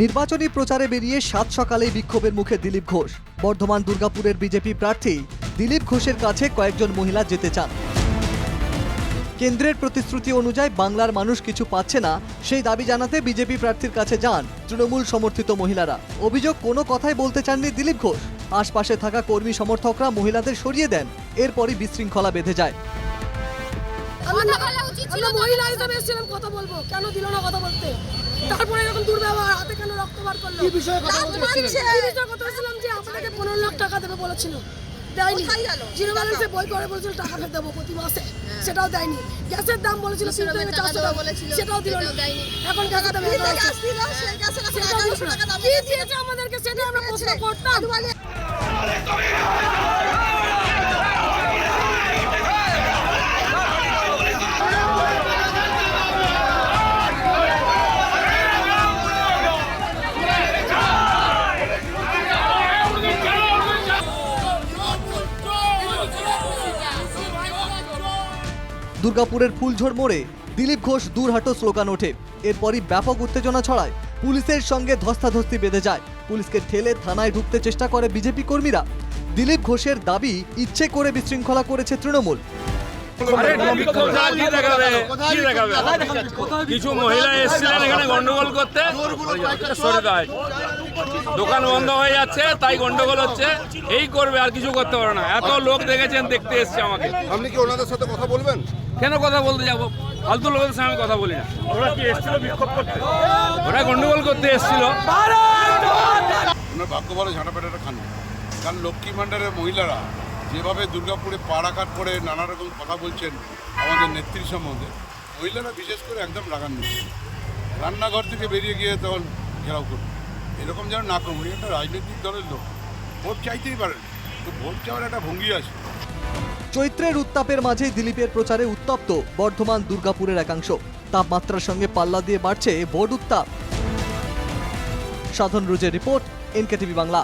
নির্বাচনী প্রচারে বেরিয়ে সাত সকালেই বিক্ষোভের মুখে দিলীপ ঘোষ। বর্ধমান দুর্গাপুরের বিজেপি প্রার্থী দিলীপ ঘোষের কাছে কয়েকজন মহিলা যেতে চান। কেন্দ্রের প্রতিশ্রুতি অনুযায়ী বাংলার মানুষ কিছু পাচ্ছে না সেই দাবি জানাতে বিজেপি প্রার্থীর কাছে যান তৃণমূল সমর্থিত মহিলারা। অভিযোগ কোনো কথাই বলতে চাননি দিলীপ ঘোষ। আশপাশে থাকা কর্মী সমর্থকরা মহিলাদের সরিয়ে দেন এরপরই বিশৃঙ্খলা বেঁধে যায়। আমরা। মহিলা হিসেবে এসেছিলাম কথা বলব। কেন দিল না কথা বলতে? তারপরে এরকম দুর্ব্যবহার হাতে কেন রক্ত বার করল? কি বিষয়ে কথা বলছিলাম যে আপনাকে পনেরো লাখ টাকা দেবে বলেছিল। দেয়নি। জিরো ব্যালেন্সে বই করে বলেছিল টাকা ফেরত দেবো প্রতি মাসে। সেটাও দেয়নি। গ্যাসের দাম বলেছিল তিন কিসের থেকে চারশো টাকা সেটাও দিল না। এখন গ্যাসের দাম ফ্রিতে গ্যাস দিল, গ্যাসের এখন সেটাও দিল 1100 না। টাকা কি দিয়েছে আমাদেরকে সেটা আমরা প্রশ্ন। করতাম। দুর্গাপুরের ফুলঝোড় মোড়ে দিলীপ ঘোষ দূরহাটো স্লোগান ওঠে। এরপরই ব্যাপক উত্তেজনা ছড়ায়। পুলিশের সঙ্গে ধস্তাধস্তি বেঁধে যায়। পুলিশকে ঠেলে থানায় ঢুকতে চেষ্টা করে বিজেপি কর্মীরা। দিলীপ ঘোষের দাবি, ইচ্ছে করে বিশৃঙ্খলা করেছে তৃণমূল। কিছু মহিলা এসেছিলেন এখানে গন্ডগোল করতে? সরে দেয় দোকান বন্ধ হয়ে যাচ্ছে তাই গন্ডগোল হচ্ছে। এই করবে আর কিছু করতে পারে না। এত লোক দেখেছেন দেখতে এসছে আমাকে। আপনি কি ওনাদের সাথে কথা বলবেন? কেন কথা বলতে যাব? ফালতু লোকের সঙ্গে কথা বলি না। ওরা কি এসেছিল বিক্ষোভ করতে? ওরা গন্ডগোল করতে এসেছিল। ওনার ভাগ্য ভালো ঝাঁটা পেটাটা খান কারণ লক্ষ্মী ভাণ্ডারের মহিলারা যেভাবে দুর্গাপুরে পাড়াঘাট করে নানা রকম কথা বলছেন আমাদের নেত্রী সম্বন্ধে, মহিলারা বিশেষ করে একদম রাগান্নি রান্নাঘর থেকে বেরিয়ে গিয়ে তখন ঘেরাও করুন এরকম যেন না উনি একটা রাজনৈতিক দলের লোক। ভোট চাইতেই পারেন তো ভোট চাওয়ার একটা ভঙ্গি আছে। চৈত্রের উত্তাপের মাঝেই দিলীপের প্রচারে উত্তপ্ত বর্ধমান দুর্গাপুরের একাংশ। তাপমাত্রার সঙ্গে পাল্লা দিয়ে বাড়ছে ভোট উত্তাপ। সাধন রুজের রিপোর্ট, এনকেটিভি বাংলা।